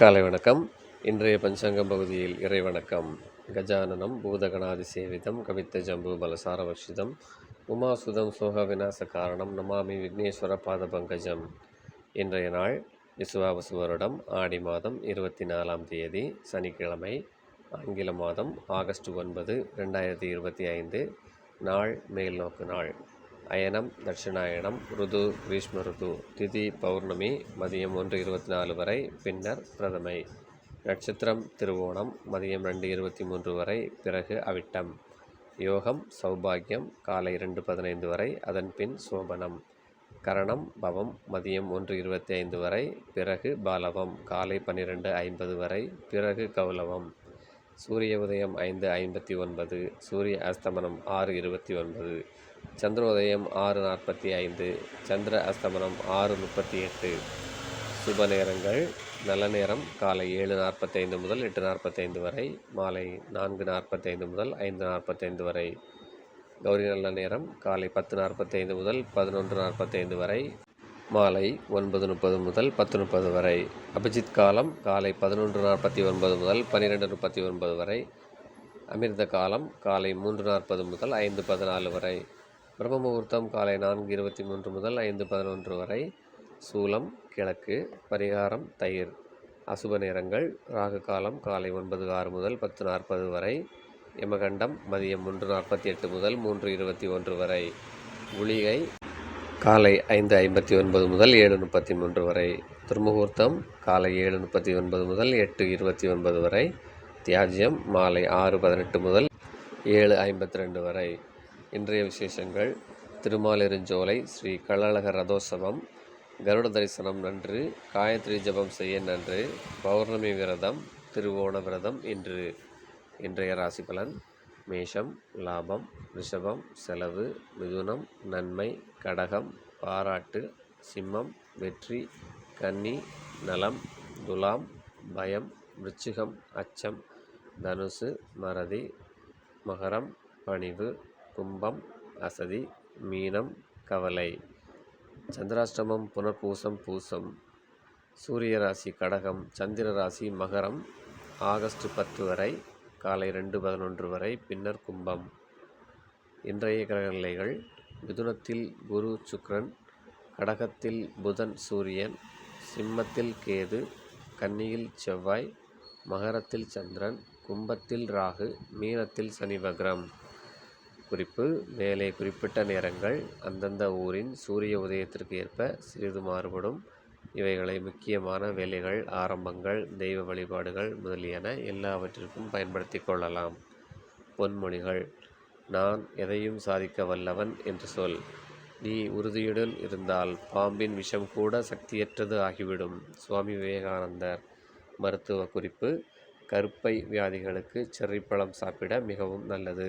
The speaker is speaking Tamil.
காலை வணக்கம். இன்றைய பஞ்சாங்கம் பகுதியில் இறை வணக்கம் கஜானனம் பூதகணாதி சேவிதம் கவித்த ஜம்பு பலசாரவர்ஷிதம் உமாசுதம் சோக விநாச காரணம் நமாமி விக்னேஸ்வர பாத பங்கஜம். இன்றைய நாள் விசுவாபசு வருடம் ஆடி மாதம் இருபத்தி நாலாம் தேதி சனிக்கிழமை ஆங்கில மாதம் ஆகஸ்ட் ஒன்பது ரெண்டாயிரத்தி இருபத்தி ஐந்து நாள் மேல்நோக்கு நாள். அயனம் தட்சிணாயனம் ருது கிரீஷ்ம ருது திதி பௌர்ணமி மதியம் ஒன்று இருபத்தி நாலு வரை பின்னர் பிரதமை. நட்சத்திரம் திருவோணம் மதியம் ரெண்டு இருபத்தி மூன்று வரை பிறகு அவிட்டம். யோகம் சௌபாகியம் காலை ரெண்டு பதினைந்து வரை அதன் பின் சோபனம். கரணம் பவம் மதியம் ஒன்று இருபத்தி ஐந்து வரை பிறகு பாலவம் காலை பன்னிரெண்டு ஐம்பது வரை பிறகு கௌலவம். சூரிய உதயம் ஐந்து ஐம்பத்தி ஒன்பது சூரிய அஸ்தமனம் ஆறு இருபத்தி ஒன்பது சந்திரோதயம் ஆறு நாற்பத்தி ஐந்து சந்திர அஸ்தமனம் ஆறு முப்பத்தி எட்டு. சுப நேரங்கள். நல்ல நேரம். காலை ஏழு நாற்பத்தைந்து முதல் எட்டு நாற்பத்தைந்து வரை மாலை நான்கு நாற்பத்தைந்து முதல் ஐந்து நாற்பத்தைந்து வரை. கௌரி நல்ல நேரம். காலை பத்து நாற்பத்தைந்து முதல் பதினொன்று நாற்பத்தைந்து வரை மாலை ஒன்பது முப்பது முதல் பத்து முப்பது வரை. அபிஜித் காலம் காலை பதினொன்று நாற்பத்தி ஒன்பது முதல் பன்னிரெண்டு முப்பத்தி ஒன்பது வரை. அமிர்த காலம் காலை மூன்று நாற்பது முதல் ஐந்து பதினாலு வரை. பிரம்ம முகூர்த்தம் காலை நான்கு இருபத்தி மூன்று முதல் ஐந்து பதினொன்று வரை. சூலம் கிழக்கு பரிகாரம் தயிர். அசுப நேரங்கள் ராகு காலம் காலை ஒன்பது ஆறு முதல் பத்து நாற்பது வரை. யமகண்டம் மதியம் மூன்று நாற்பத்தி எட்டு முதல் மூன்று இருபத்தி ஒன்று வரை. குளிகை காலை ஐந்து ஐம்பத்தி ஒன்பது முதல் ஏழு முப்பத்தி மூன்று வரை. துர்முகூர்த்தம் காலை ஏழு முப்பத்தி ஒன்பது முதல் எட்டு இருபத்தி ஒன்பது வரை. தியாஜ்யம் மாலை ஆறு பதினெட்டு முதல் ஏழு ஐம்பத்தி ரெண்டு வரை. இன்றைய விசேஷங்கள் திருமாலிருஞ்சோலை ஸ்ரீ கள்ளழகர் ரதோற்சவம் கருட தரிசனம் நன்று காயத்ரி ஜபம் செய்ய நன்று பௌர்ணமி விரதம் திருவோண விரதம் இன்று. இன்றைய ராசி பலன் மேஷம் லாபம் ரிஷபம் செலவு மிதுனம் நன்மை கடகம் பாராட்டு சிம்மம் வெற்றி கன்னி நலம் துலாம் பயம் விருச்சிகம் அச்சம் தனுசு மறதி மகரம் பணிவு கும்பம் அசதி மீனம் கவலை. சந்திராஷ்டமம் புனர்பூசம் பூசம். சூரிய ராசி கடகம். சந்திர ராசி மகரம். ஆகஸ்ட் பத்து வரை காலை ரெண்டு பதினொன்று வரை பின்னர் கும்பம். இன்றைய கிரகநிலைகள் மிதுனத்தில் குரு சுக்ரன். கடகத்தில் புதன் சூரியன். சிம்மத்தில் கேது. கன்னியில் செவ்வாய். மகரத்தில் சந்திரன். கும்பத்தில் ராகு. மீனத்தில் சனி வக்ரம். குறிப்பு மேலே குறிப்பிட்ட நேரங்கள் அந்தந்த ஊரின் சூரிய உதயத்திற்கு ஏற்ப சிறிது மாறுபடும். இவைகளை முக்கியமான வேலைகள் ஆரம்பங்கள் தெய்வ வழிபாடுகள் முதலியன எல்லாவற்றிற்கும் பயன்படுத்தி கொள்ளலாம். பொன்மொழிகள் நான் எதையும் சாதிக்க வல்லவன் என்று சொல். நீ உறுதியுடன் இருந்தால் பாம்பின் விஷம் கூட சக்தியற்றது ஆகிவிடும். சுவாமி விவேகானந்தர் மருத்துவ குறிப்பு கருப்பை வியாதிகளுக்கு செர்ரிப்பழம் சாப்பிட மிகவும் நல்லது.